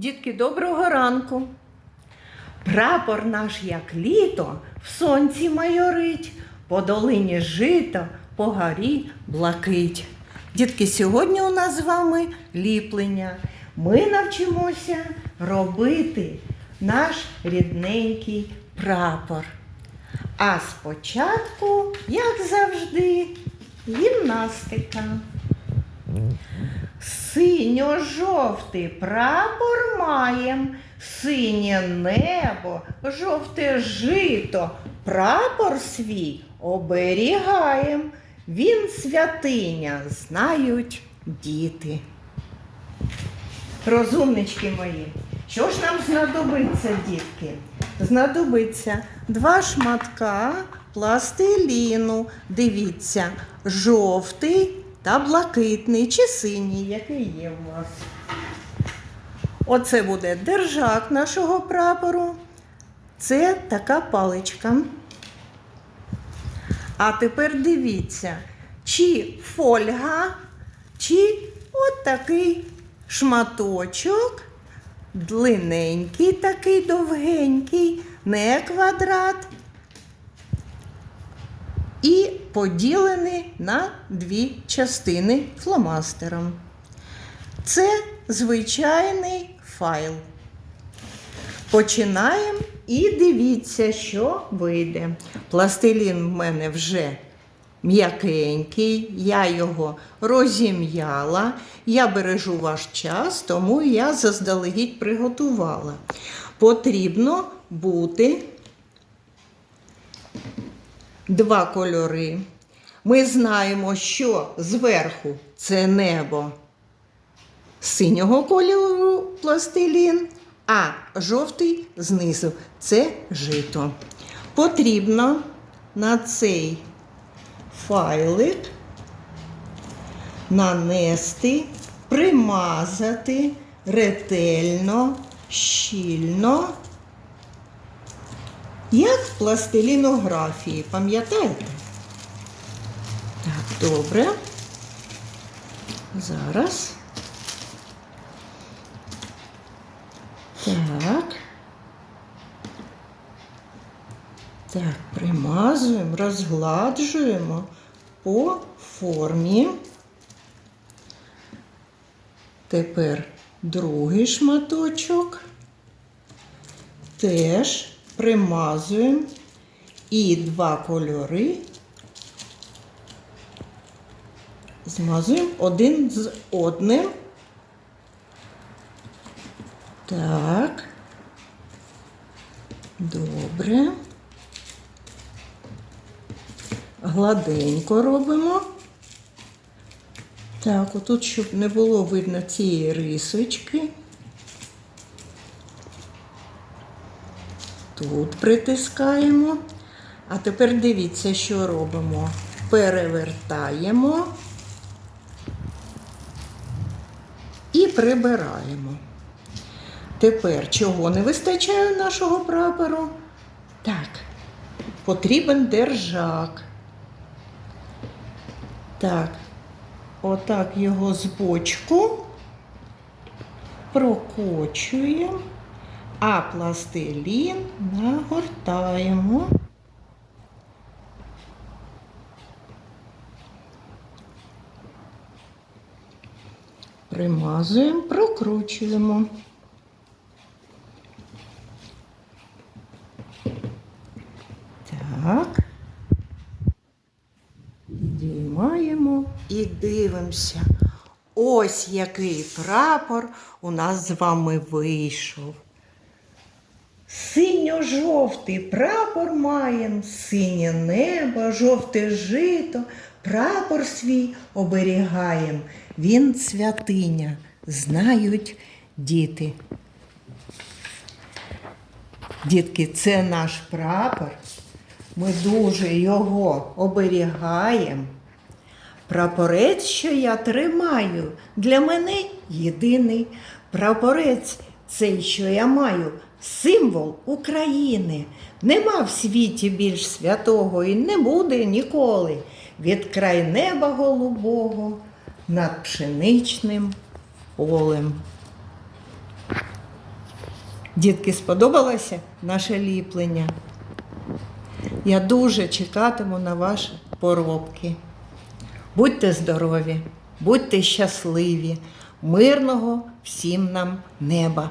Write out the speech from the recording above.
Дітки, доброго ранку. Прапор наш, як літо, в сонці майорить, по долині жито, по горі блакить. Дітки, сьогодні у нас з вами ліплення. Ми навчимося робити наш рідненький прапор. А спочатку, як завжди, гімнастика. Синьо-жовтий прапор маєм, синє небо, жовте жито, прапор свій оберігаєм. Він святиня, знають діти. Розумнички мої, що ж нам знадобиться, дітки? Знадобиться два шматка пластиліну. Дивіться, жовтий та блакитний чи синій, який є у вас. Оце буде держак нашого прапору. Це така паличка. А тепер дивіться, чи фольга, чи от такий шматочок, длинненький, такий довгенький, не квадрат. І поділений на дві частини фломастером. Це звичайний файл. Починаємо і дивіться, що вийде. Пластилін в мене вже м'якенький, я його розім'яла. Я бережу ваш час, тому я заздалегідь приготувала. Потрібно бути два кольори. Ми знаємо, що зверху це небо синього кольору пластилін, а жовтий знизу це жито. Потрібно на цей файлик нанести, примазати ретельно, щільно, як в пластилінографії, пам'ятаєте? Так, добре. Зараз. Так. Так, примазуємо, розгладжуємо по формі. Тепер другий шматочок. Теж примазуємо і два кольори змазуємо один з одним. Так. Добре. Гладенько робимо. Так, отут, щоб не було видно цієї рисочки. Тут притискаємо. А тепер дивіться, що робимо. Перевертаємо і прибираємо. Тепер чого не вистачає нашого прапору? Так, потрібен держак. Так, отак його з бочку прокочуємо, а пластилін нагортаємо. Примазуємо, прокручуємо. Так. Діймаємо і дивимося. Ось який прапор у нас з вами вийшов. Синьо-жовтий прапор маєм, синє небо, жовте жито, прапор свій оберігаєм. Він святиня, знають діти. Дітки, це наш прапор. Ми дуже його оберігаємо. Прапорець, що я тримаю, для мене єдиний. Прапорець цей, що я маю, символ України. Нема в світі більш святого і не буде ніколи. Від край неба голубого над пшеничним полем. Дітки, сподобалося наше ліплення? Я дуже чекатиму на ваші поробки. Будьте здорові, будьте щасливі, мирного всім нам неба.